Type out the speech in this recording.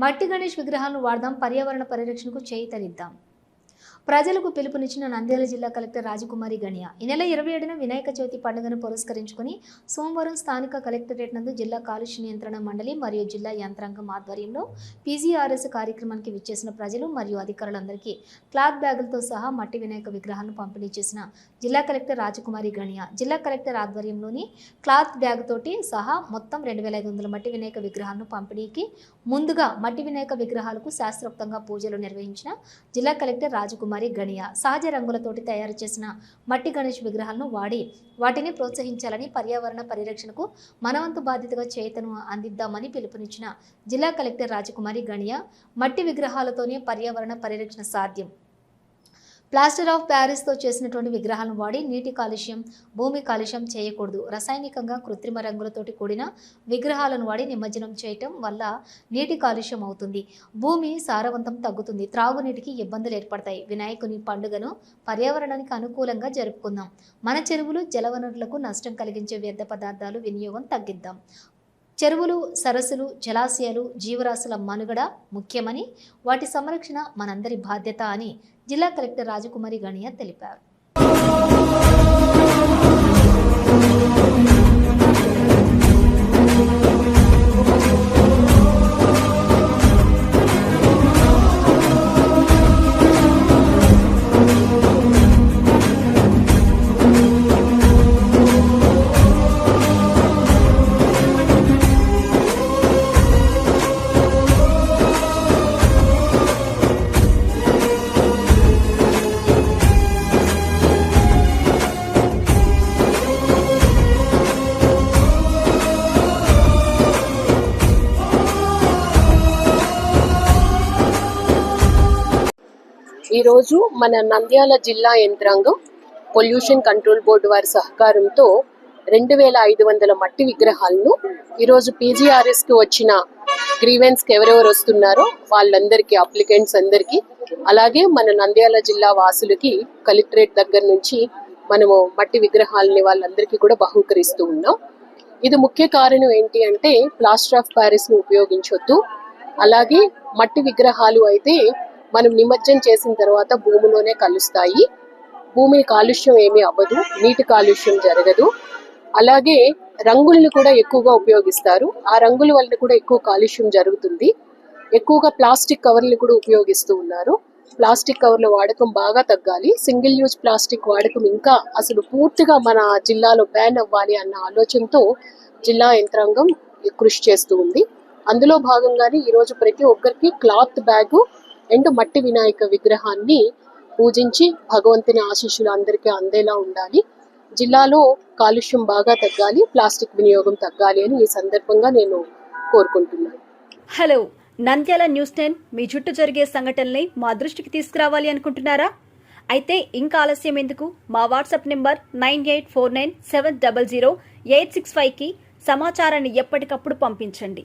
మట్టి గణేష్ విగ్రహాలను వాడదాం పర్యావరణ పరిరక్షణకు చేయితనిద్దాం ప్రజలకు పిలుపునిచ్చిన నంద్యాల జిల్లా కలెక్టర్ రాజకుమారి గణియా ఈ నెల ఇరవై ఏడున వినాయక చవితి పండుగను పురస్కరించుకుని సోమవారం స్థానిక కలెక్టరేట్ నందు జిల్లా కాలుష్య నియంత్రణ మండలి మరియు జిల్లా యంత్రాంగం ఆధ్వర్యంలో పీజీఆర్ఎస్ కార్యక్రమానికి విచ్చేసిన ప్రజలు మరియు అధికారులందరికీ క్లాత్ బ్యాగులతో సహా మట్టి వినాయక విగ్రహాలను పంపిణీ చేసిన జిల్లా కలెక్టర్ రాజకుమారి గణియా జిల్లా కలెక్టర్ ఆధ్వర్యంలోని క్లాత్ బ్యాగ్ తోటి సహా మొత్తం రెండు వేల ఐదు వందల మట్టి వినాయక విగ్రహాలను పంపిణీకి ముందుగా మట్టి వినాయక విగ్రహాలకు శాస్త్రోక్తంగా పూజలు నిర్వహించిన జిల్లా కలెక్టర్ రాజకుమారి గణియ. సహజ రంగులతోటి తయారు చేసిన మట్టి గణేష్ విగ్రహాలను వాడి వాటిని ప్రోత్సహించాలని పర్యావరణ పరిరక్షణకు మనవంతు బాధ్యతగా చేతను అందిద్దామని పిలుపునిచ్చిన జిల్లా కలెక్టర్ రాజకుమారి గణియ మట్టి విగ్రహాలతోనే పర్యావరణ పరిరక్షణ సాధ్యం. ప్లాస్టర్ ఆఫ్ ప్యారిస్తో చేసినటువంటి విగ్రహాలను వాడి నీటి కాలుష్యం భూమి కాలుష్యం చేయకూడదు. రసాయనికంగా కృత్రిమ రంగులతోటి కూడిన విగ్రహాలను వాడి నిమజ్జనం చేయటం వల్ల నీటి కాలుష్యం అవుతుంది. భూమి సారవంతం తగ్గుతుంది. త్రాగునీటికి ఇబ్బందులు ఏర్పడతాయి. వినాయకుని పండుగను పర్యావరణానికి అనుకూలంగా జరుపుకుందాం. మన చెరువులు జలవనరులకు నష్టం కలిగించే వ్యర్థ పదార్థాలు వినియోగం తగ్గిద్దాం. చెరువులు సరస్సులు జలాశయాలు జీవరాశుల మనుగడ ముఖ్యమని వాటి సంరక్షణ మనందరి బాధ్యత అని జిల్లా కలెక్టర్ రాజకుమారి గణియా తెలిపారు. ఈరోజు మన నంద్యాల జిల్లా యంత్రాంగం పొల్యూషన్ కంట్రోల్ బోర్డు వారి సహకారంతో రెండు వేల ఐదు వందల మట్టి విగ్రహాలను ఈరోజు పీజీఆర్ఎస్కి వచ్చిన గ్రీవెన్స్కి ఎవరెవరు వస్తున్నారో వాళ్ళందరికీ అప్లికెంట్స్ అందరికీ అలాగే మన నంద్యాల జిల్లా వాసులకి కలెక్టరేట్ దగ్గర నుంచి మనము మట్టి విగ్రహాలని వాళ్ళందరికీ కూడా బహూకరిస్తూ ఉన్నాం. ఇది ముఖ్య కారణం ఏంటి అంటే ప్లాస్టర్ ఆఫ్ ప్యారిస్ని ఉపయోగించొద్దు. అలాగే మట్టి విగ్రహాలు అయితే మనం నిమజ్జనం చేసిన తర్వాత భూమిలోనే కలుస్తాయి. భూమి కాలుష్యం ఏమీ అవ్వదు నీటి కాలుష్యం జరగదు. అలాగే రంగుల్ని కూడా ఎక్కువగా ఉపయోగిస్తారు. ఆ రంగుల వల్ల కూడా ఎక్కువ కాలుష్యం జరుగుతుంది. ఎక్కువగా ప్లాస్టిక్ కవర్లు కూడా ఉపయోగిస్తూ ఉన్నారు. ప్లాస్టిక్ కవర్ల వాడకం బాగా తగ్గాలి. సింగిల్ యూజ్ ప్లాస్టిక్ వాడకం ఇంకా అసలు పూర్తిగా మన జిల్లాలో బ్యాన్ అవ్వాలి అన్న ఆలోచనతో జిల్లా యంత్రాంగం కృషి చేస్తూ ఉంది. అందులో భాగంగానే ఈరోజు ప్రతి ఒక్కరికి క్లాత్ బ్యాగు అండ్ మట్టి వినాయక విగ్రహాన్ని పూజించి భగవంతుని ఆశీస్సులు అందరికీ అందేలా ఉండాలి. జిల్లాలో కాలుష్యం బాగా తగ్గాలి ప్లాస్టిక్ వినియోగం తగ్గాలి అని ఈ సందర్భంగా నేను కోరుకుంటున్నాను. హలో నంద్యాల న్యూస్ టెన్ మీ చుట్టూ జరిగే సంఘటనల్ని మా దృష్టికి తీసుకురావాలి అనుకుంటున్నారా? అయితే ఇంకా ఆలస్యం ఎందుకు? మా WhatsApp number nine eight four nine seven double zero eight six ఫైవ్కి సమాచారాన్ని ఎప్పటికప్పుడు పంపించండి.